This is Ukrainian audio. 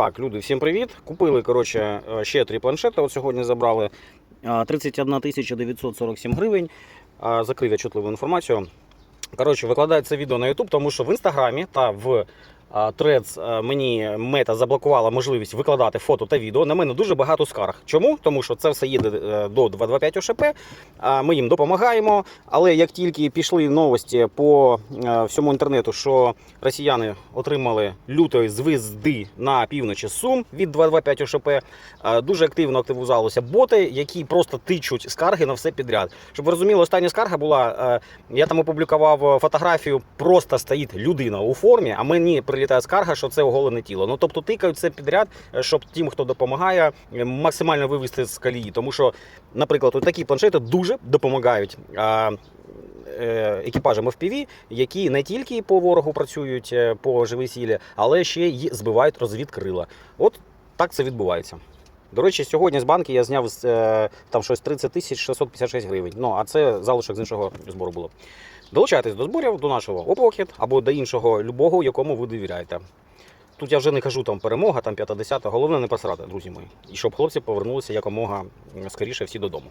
Так, люди, всім привіт. Купили коротше, е, ще три планшети. От сьогодні забрали 31 947 гривень. Закрив я чутливу інформацію. Коротше, викладаю це відео на YouTube, тому що в інстаграмі та в Threads а, мені мета заблокувала можливість викладати фото та відео. На мене дуже багато скарг. Чому? Тому що це все їде е, до 225 ОШП. Ми їм допомагаємо. Але як тільки пішли новості по е, всьому інтернету, що росіяни отримали лютої звізди на півночі Сум від 225 ОШП, е, дуже активно активізувалися боти, які просто тичуть скарги на все підряд. Щоб ви розуміли, остання скарга була. е, Я там опублікував фотографію, просто стоїть людина у формі, а мені прилітає скарга, що це оголене тіло. Ну тобто тикають це підряд, е, щоб тим, хто допомагає, е, максимально вивести з колії. Тому що, наприклад, от такі планшети дуже допомагають. е, Екіпажам FPV, які не тільки по ворогу працюють по живій сілі, але ще й збивають розвідкрила. От так це відбувається. До речі, сьогодні з банки я зняв е, там щось 30 тисяч 656 гривень. Ну, а це залишок з іншого збору було. Долучайтесь до зборів, до нашого Опокет або до іншого любого, якому ви довіряєте. Тут я вже не кажу там перемога, там 50 Головне не посрати, друзі мої. І щоб хлопці повернулися якомога скоріше всі додому.